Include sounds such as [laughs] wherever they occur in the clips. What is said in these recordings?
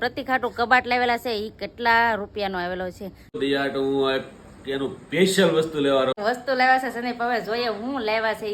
પ્રતિખાટું કબાટ લાવેલા છે એ કેટલા રૂપિયાનો આવેલો છે? એનું સ્પેશિયલ વસ્તુ લેવાનો. વસ્તુ લાવ્યા છે સંદીપ હવે જોઈએ હું લેવા છે.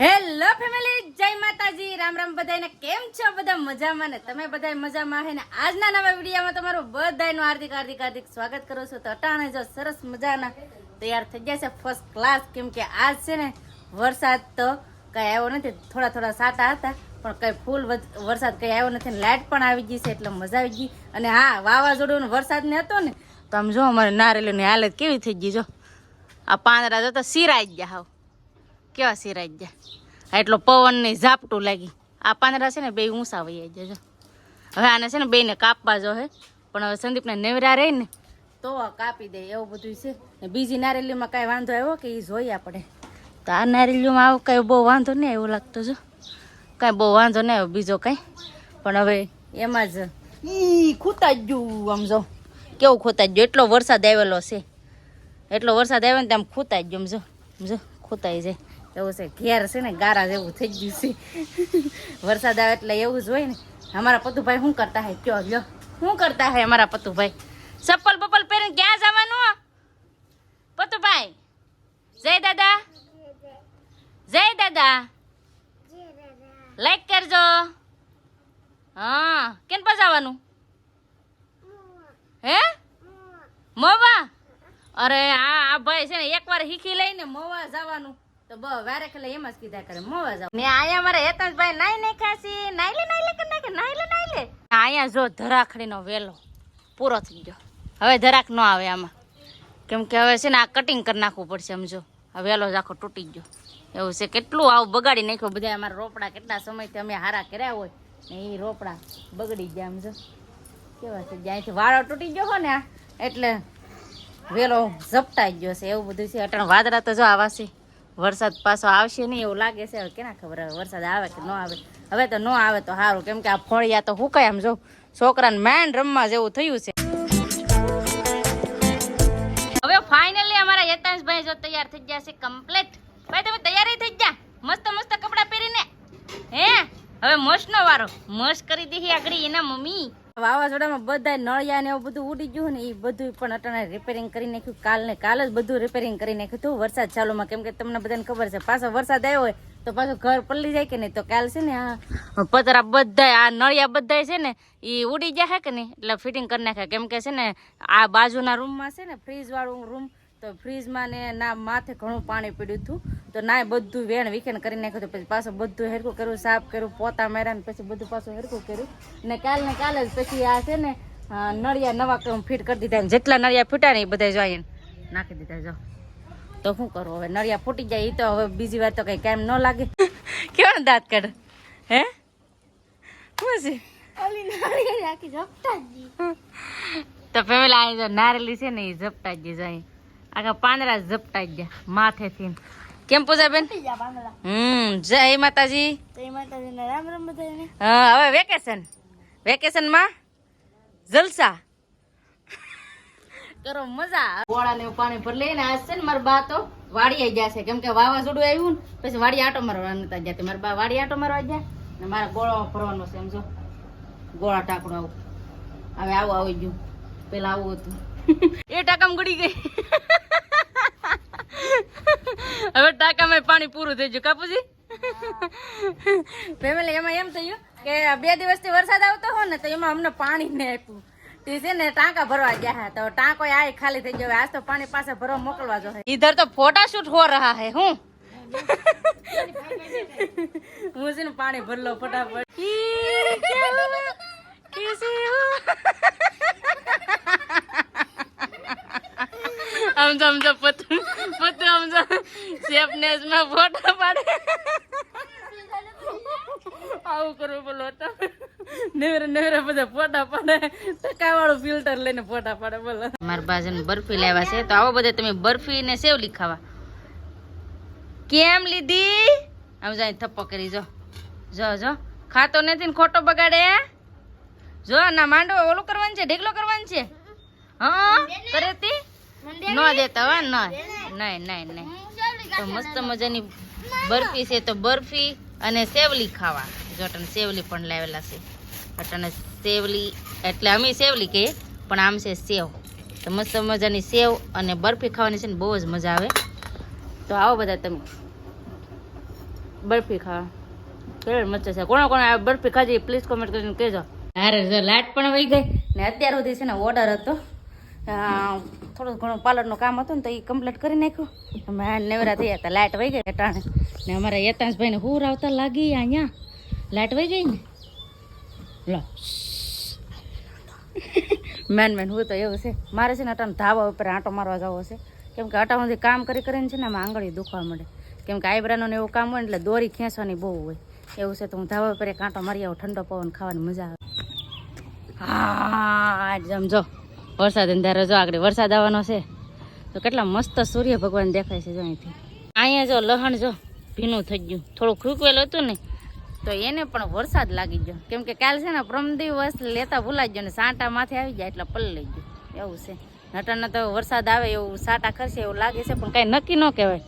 હેલો ફેમિલી જય માતાજી રામ રામ બધાને કેમ છો બધા? મજામાં ને? તમે બધા મજામાં હે ને? આજના નવા વિડીયોમાં તમારું બધાનું હાર્દિક હાર્દિક હાર્દિક સ્વાગત કરું છું. તો અટાણે જો સરસ મજાના તૈયાર થઈ ગયા છે ફર્સ્ટ ક્લાસ કેમ કે આજ છે ને વરસાદ તો કઈ આવ્યો નથી. થોડા થોડા સાટા હતા. પણ કઈ ફૂલ વરસાદ કઈ આવ્યો નથી લાઇટ પણ આવી ગઈ છે એટલે મજા આવી ગઈ. અને હા વાવાઝોડું વરસાદને હતો ને, તો આમ જો અમારે નારેલીની હાલત કેવી થઈ ગઈ જો. આ પાંદડા જતા સિરાઈ ગયા હાવ. કેવા સિરાઈ જ ગયા. એટલો પવન ને ઝાપટું લાગી. આ પાંદડા છે ને બે ઊંસા વહી જજો હવે આને છે ને બેને કાપવા જો હે. પણ હવે સંદીપને નેવરા રહે ને, તો કાપી દે એવું બધું છે. ને બીજી નારેલીમાં કાંઈ વાંધો આવ્યો કે એ જોઈએ આપણે. તો આ નારેલીમાં આવું કાંઈ બહુ વાંધો નહીં એવું લાગતો જો. કાંઈ બહુ વાંધો નહીં બીજો કાંઈ. પણ હવે એમાં જ ઈ ખૂતા જ ગયું આમ જો. કેવું ખૂતા જ ગયું? એટલો વરસાદ આવેલો છે. એટલો વરસાદ આવ્યો ને તેમ ખૂતા જ ગયું જો. જો, ખૂતાઈ જાય. એવું છે, ઘેર છે ને ગારા જેવું થઈ ગયું છે. વરસાદ આવે એટલે એવું જ હોય ને. અમારા પતુભાઈ શું કરતા હે? કયો, લ્યો. શું કરતા હે અમારા પતુભાઈ? ચપ્પલ બપ્પલ પહેરીને ક્યાં જવાનું? પતુભાઈ, જય દાદા. જય દાદા. લાઈક કરજો. હા કેમ પજાવાનું? જવાનું હે? મોવા? અરે, આ આ ભાઈ છે ને, એકવાર શીખી લઈને મોવા જવાનું. તો બ વારે ખલે એમ જ કીધા કરે, મોવા જાવ મેં આયા મારે હેતનભાઈ નાઈ ને ખાસી નાઈ લે નાઈ લે કે નાઈ નાઈ લે નાઈ લે આયા જો ધરાખડીનો વેલો પૂરો થઈ ગયો. હવે ધરાક ન આવે આમાં. કેમ કે હવે છે ને આ કટિંગ કરી નાખવું પડશે, સમજો. આ વેલો જ આખો તૂટી ગયો. એવું છે, કેટલું આવું બગાડી નાખ્યું બધા અમારા રોપડા કેટલા સમયથી અમે હારા કર્યા હોય ને એ રોપડા બગડી ગયા સમજો કેવા છે જ્યાંથી વાળો તૂટી ગયો ને એટલે વેલો ઝપટાઈ ગયો છે, એવું બધું છે. અટણ વાદળા તો જો આવા છે, વરસાદ પાછો આવશે નહીં એવું લાગે છે. હવે કેના ખબર હવે વરસાદ આવે કે ન આવે? હવે તો ન આવે તો સારું કેમ કે આ ફળિયા તો હુકાય આમ જો. છોકરાને માઇન્ડ રમવા જેવું થયું છે. હવે ફાઇનલી અમારા યતાંશભાઈ જો તૈયાર થઈ ગયા છે કમ્પ્લીટ ભાઈ, તમે તૈયારી થઈ ગયા મસ્ત મસ્ત કપડાં પહેરીને. હે? હવે મોશનો વારો. મસ્ત કરી દીધી આગળ એના મમ્મી. વાવાઝોડામાં બધા નળિયા ને એવું બધું ઉડી ગયું ને એ બધું પણ અટાણે રિપેરિંગ કરી નાખ્યું. કાલ ને કાલ જ બધું રિપેરિંગ કરી નાખ્યું હતું. વરસાદ ચાલુમાં કેમ કે તમને બધાને ખબર છે, પાછો વરસાદ આવ્યો હોય તો પાછું ઘર પલળી જાય કે નહીં? તો કાલ છે ને આ પતરા બધા આ નળિયા બધા છે ને એ ઉડી જાય કે નહીં? એટલે ફિટિંગ કરી નાખે કેમ કે છે ને આ બાજુના રૂમમાં છે ને ફ્રીજ વાળું રૂમ તો ફ્રીજમાં ને ના માથે ઘણું પાણી પીડ્યું હતું. તો ના બધું વેણ વીખેણ કરી નાખ્યું હતું પછી પાછું બધું હેરકું કર્યું સાફ કર્યું પોતા માર્યા ને પછી બધું પાછું હેરકું કર્યું. ને કાલ ને કાલે જ પછી આ છે ને નળિયા નવા ફિટ કરી દીધા ને જેટલા નળિયા ફૂટ્યા ને એ બધા જોઈએ નાખી દીધા જો. તો શું કરું હવે? નળિયા ફૂટી જાય એ તો હવે બીજી વાર તો કઈ કામ ન લાગે. [laughs] કેવા દાંત કાઢ? હે? શું છે? તો આ નારેલી છે ને એ ઝપટા જ જાય આખા પાંદડા ઝપટા જ ગયા માથેથી કેમ પૂજાબેન હમ જય માતાજી. હા હવે વેકેશન. વેકેશનમાં? જલસા. કરો મજા ગોળા ને એવું પાણી પર લઈને આજ છે ને મારા બા તો વાડીએ ગયા છે. કેમ કે વાવાઝોડું આવ્યું ને પછી વાડી આટો મારવા નતા ગયા મારા બા વાડી આટો મારવા ગયા ને મારા ગોળો ભરવાનો છે સમજો? ગોળા ટાકડો આવું. હવે આવું આવી ગયું. પેલા આવું હતું. એ ટાકમ ગળી ગઈ હવે ટાંકામાં પાણી પૂરું થઈ ગયું. કાપુજી ફેમિલી એમાં એમ થયું કે બે દિવસથી વરસાદ આવતો હોય ને તો એમાં અમને પાણી ને આપ્યું. તે છે ને ટાંકા ભરવા ગયા હા. તો ટાંકો આ ખાલી થઈ ગયો. આજ તો પાણી પાસે ભરવા મોકલવા જો ઈધર તો ફોટા શૂટ હો રહા હે હું? હું છે ને પાણી ભરલો ફટાફટ. સમજો સમજો પતું પતું સમજો સેફનેસમાં ફોટો પાડે. આવું કરવું બોલો નેવરે નેવરે બધા ફોટા પાડે. ટકાવાળું ફિલ્ટર લઈને ફોટા પાડે બોલો. મારા બાજન બરફી લાવ્યા છે તો આવો બધા તમે બરફી ને સેવલી ખાવા કેમ લીધી? આમ જાય થપ્પો કરી જો. જો જો. ખાતો નથી ને ખોટો બગાડે જો ના માંડવો ઓલું કરવાનું છે ઢેકલો કરવાનું છે? હા? કરે તી? ન દેતા હો ન. નહીં નહીં નહીં. તો મસ્ત મજાની બરફી છે તો બરફી અને સેવલી ખાવા. જો તને સેવલી પણ લાવેલા છે. અટાણે સેવલી એટલે અમે સેવલી કહીએ પણ આમ છે સેવ. તો મસ્ત મજાની સેવ અને બરફી ખાવાની છે ને બહુ જ મજા આવે. તો આવો બધા તમે. બરફી ખાવા. કેવી મજા છે. કોણ કોણ બરફી ખાજી પ્લીઝ કોમેન્ટ કરીને કહેજો. હારે લાટ પણ વહી ગઈ. ને અત્યાર સુધી છે ને ઓર્ડર હતો. થોડું ઘણું પાર્લરનું કામ હતું ને તો એ કમ્પ્લીટ કરી નાખ્યું. અમે નેવરા થયા હતા લાઇટ વહી ગઈ ટાણે ને અમારા યતાંશભાઈને હુર આવતા લાગી અહીંયા. લાઇટ વહી ગઈ ને? લો. મેન મેન હું તો એવું છે. મારે છે ને અટાણ ધાવા ઉપર આંટો મારવા જવો છે. કેમ કે અટા કામ કરી કરીને છે ને આમાં આંગળી દુખવા મળે કેમ કે આઈબ્રાનું એવું કામ હોય એટલે દોરી ખેંચવાની બહુ હોય. એવું છે તો હું ધાબા ઉપર એક આંટો મારી આવું ઠંડો પવન ખાવાની મજા આવે. હા જેમ જો. વરસાદ અંધારો જો આગળ વરસાદ આવવાનો છે, તો કેટલા મસ્ત સૂર્ય ભગવાન દેખાય છે જો અહીંથી. અહીંયા જો લહણ જો ભીનું થઈ ગયું. થોડું ખૂકવેલું હતું ને, તો એને પણ વરસાદ લાગી ગયો. કેમ કે કાલ છે ને પ્રમ દિવસ લેતા ભૂલાઈ ગયો ને સાંટા માથે આવી જાય એટલે પલ લઈ ગયો. એવું છે. નટાને તો વરસાદ આવે એવું સાટા ખરશે એવું લાગે છે, પણ કાંઈ નક્કી ન કહેવાય.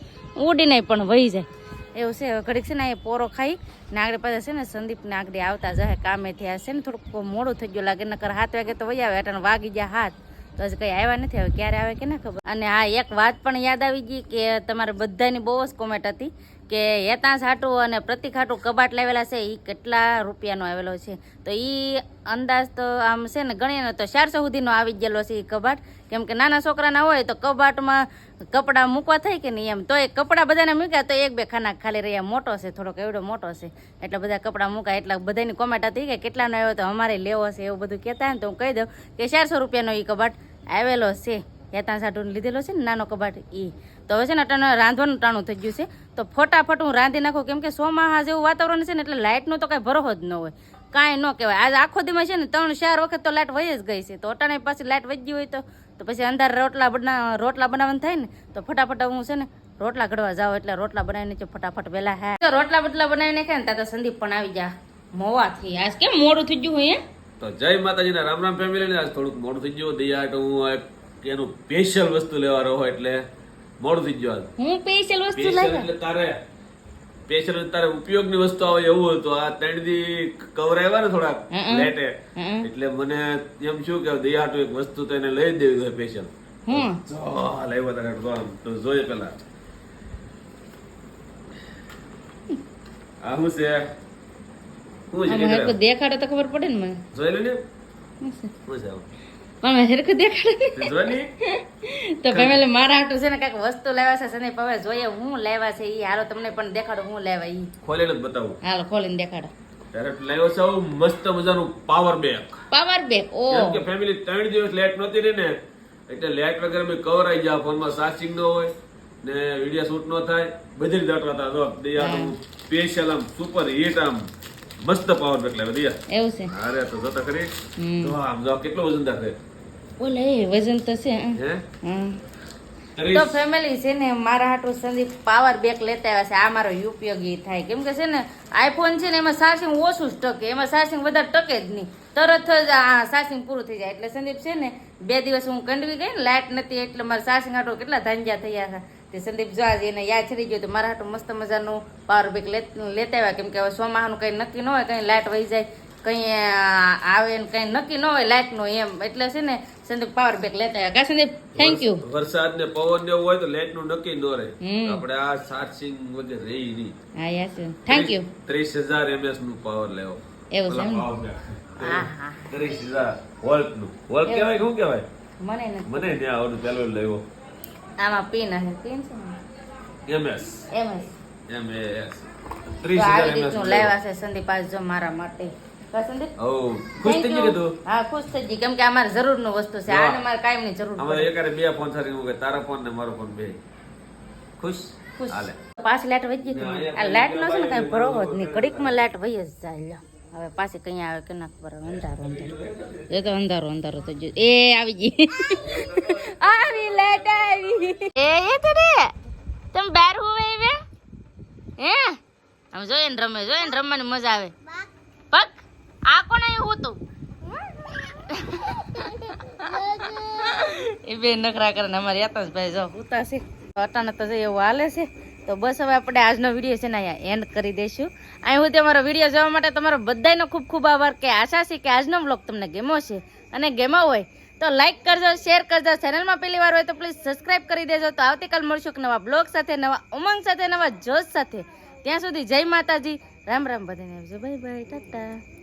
ઉડીને પણ વહી જાય. એવું છે. હવે ઘડીક છે ને એ પોરો ખાઈ ને આગળ પાછા છે ને સંદીપ ને આગળ આવતા જાય કામે થયા છે ને થોડુંક મોડું થઈ ગયું. લાગે નકર હાથ વાગે તો વહી આવે એટલે વાગી જાય હાથ. તો હજી કંઈ આવ્યા નથી. હવે ક્યારે આવે કે ના ખબર. અને આ એક વાત પણ યાદ આવી ગઈ કે તમારે બધાની બહુ જ કોમેન્ટ હતી કે હેતા હાટું અને પ્રતિક હાટું કબાટ લાવેલા છે એ કેટલા રૂપિયાનો આવેલો છે? તો એ અંદાજ તો આમ છે ને, ગણીએ ને તો ચારસો સુધીનો આવી ગયેલો છે એ કબાટ. કેમ કે નાના છોકરાના હોય તો કબાટમાં કપડાં મૂકવા થાય કે નહીં એમ? તો એ કપડાં બધાને મૂક્યા તો એક બે ખાના ખાલી રહ્યા. મોટો છે, થોડોક એવડો મોટો છે. એટલે બધા કપડાં મૂકાય. એટલે બધાની કોમેન્ટ હતી કે કેટલાનો આવ્યો તો અમારે લેવો છે એવું બધું કહેતા ને તો હું કહી દઉં કે ચારસો રૂપિયાનો એ કબાટ આવેલો છે. હેતા સાટું લીધેલો છે ને નાનો કબાટ એ તો હવે છે ને અટાણું રાંધવાનું ટાણું થઈ ગયું છે. તો ફટાફટ હું રાંધી નાખું. કેમ કે સોમાહા જેવું વાતાવરણ છે ને એટલે લાઇટનો તો કાંઈ ભરોસો જ ન હોય. કાંઈ ન કહેવાય. આજ આખો દીમાં છે ને ત્રણ ચાર વખત તો લાઇટ વહી જ ગઈ છે. તો અટાણે પાછી લાઇટ વધી હોય તો તો પછી અંધાર રોટલા બના, રોટલા બનાવવાનું થાય ને, તો ફટાફટ હું છે ને રોટલા ઘડવા જાઉં. એટલે રોટલા બનાવી નાખજો ફટાફટ વહેલા હા. તો રોટલા બટલા બનાવી નાખ્યા ને ત્યાં તો સંદીપ પણ આવી જા મોવાથી. આજ કેમ મોડું થઈ ગયું હોય તો જય માતાજી રામ રામ ફેમિલી આજ થોડુંક મોડું થઈ ગયું. દિયા તો હું એનું સ્પેશિયલ વસ્તુ લેવાનો હોય એટલે મોડું થઈ ગયું હું સ્પેશિયલ વસ્તુ સ્પેશિયલ એટલે તારે સ્પેશિયલ તારે ઉપયોગની વસ્તુ આવે એવું હતું આ ત્રણ દી કવર આવ્યા ને થોડાક લેટે એટલે મને એમ શું કે દયાટુ એક વસ્તુ તો એને લઈ દેવી હોય સ્પેશિયલ હું લાવ્યો તારે તો જોઈએ પેલા. આ શું છે? શું છે દેખાડે તો ખબર પડે ને મને. જોઈ લે ને. છે? શું છે પણ હરખું દેખાડે તે ફેમિલી મારા હાટું છે ને કાંઈક વસ્તુ લેવા છે સને પવે જોઈએ હું લેવા છે ઈ. હારો તમને પણ દેખાડો હું લેવા ઈ. ખોલીને જ બતાવું. હાલો ખોલીને દેખાડો. લાવ્યો છે મસ્ત મજાનું power bank power back okay family ત્રણ દિવસ લેટ નહોતી રહી ને એટલે લેટ વગર મેં કવર આવી જાય ફોનમાં ચાર્જિંગ ન હોય ને વીડિયો શૂટ ન થાય. બધી રીતે અટવાતા જો દિયાનું સ્પેશિયલ આમ સુપર હિટ આમ મસ્ત પાવર બેંક લાવ્યો દયા. એવું છે. અરે તો જોતા. આમ જો કેટલો વજનદાર છે. ઓલે વજન તો છે. તો ફેમિલી છે ને મારા હાટું સંદીપ પાવર બેક લેતા આવ્યા છે. આ મારો ઉપયોગી થાય. કેમ કે છે ને આઈફોન છે ને એમાં ચાર્જિંગ ઓછું જ ટકે. એમાં ચાર્જિંગ વધારે ટકે જ નહીં. તરત જ આ ચાર્જિંગ પૂરું થઈ જાય. એટલે સંદીપ છે ને બે દિવસ હું કંડવી ગઈ ને લાઇટ નથી એટલે મારા ચાર્જિંગ હાટો કેટલા ધાંજ્યા થયા હતા તે સંદીપ જો આજે એને યાદ ચડી ગયો તો મારા હાટું મસ્ત મજાનું પાવર બેક લેતા આવ્યા. કેમ કે હવે સોમાહાનું કંઈ નક્કી ન હોય કંઈ લાઇટ વહી જાય. કંઈ આવે ને કંઈ નક્કી ન હોય લાઇટનું એમ. એટલે છે ને સંદીપ પાવર બેક લેતા આવ્યા. કા સંદીપ થેન્ક યુ વરસાદ ને પવન ને હોય તો લેટનું નક્કી ન રહે. આપણે આ ચાર્જિંગ વગર રહી નહીં. હા યસ થેન્ક યુ 30000 એમએસનું પાવર લેવો. એવું છે. હા હા. 30000 વોલ્ટનું વોલ્ટ કહેવાય શું કહેવાય? મને મને ત્યાં આવડું પેલો લેવો. આમાં પિન હશે. પિન છે એમએસ એમએસ એમ એમએસ તો ત્રીસ આવી હજાર એમએસ લેવા. છે સંદીપ આજ જો મારા માટે. કા ઓ ખુશ થઈ ગઈ તું? હા ખુશ થઈ ગઈ. કેમ કે અમારે જરૂરનું વસ્તુ છે. આને મારે કાયમની જરૂર અમારે પડે. એકારે બે ફોન સારી કે તારા ફોન ને મારો ફોન બે. ખુશ? ખુશ. હાલે. લાઈટ વહી ગઈ આ લાઈટ નો છે ને કઈ ભરોવો જ નહીં. ઘડીકમાં લાઈટ વહી જ જાય. હવે પાછી કઈ આવે કે ના ખબર. અંધારો અંધારું. એ તો અંધારો અંધારો થઈ ગયો. એ આવી ગઈ. [laughs] આવી લાઈટ આવી. એ એ તો રે. તમે બહાર હોવે હવે હે? આમ જોઈએ ને રમે જોઈએ ને રમવાની મજા આવે. પગ? આ કોણ આવ્યું હતું? એ બે નખરા કરે અમારે યાતા ભાઈ જો ઉતા છે. અટાણે તો એવું હાલે છે. તો બસ હવે આપણે આજનો વીડિયો છે ને અહીંયા એન્ડ કરી દઈશું. અહીં હું તમારો વીડિયો જોવા માટે તમારો બધાનો ખૂબ ખૂબ આભાર કે આશા છે કે આજનો બ્લોગ તમને ગેમો છે. અને ગેમો હોય તો લાઈક કરજો શેર કરજો. ચેનલમાં પહેલી વાર હોય તો પ્લીઝ સબસ્ક્રાઇબ કરી દેજો. તો આવતીકાલ મળશું એક નવા બ્લોગ સાથે નવા ઉમંગ સાથે નવા જોશ સાથે. ત્યાં સુધી જય માતાજી. રામ રામ બધાને આવજો. Bye bye Tata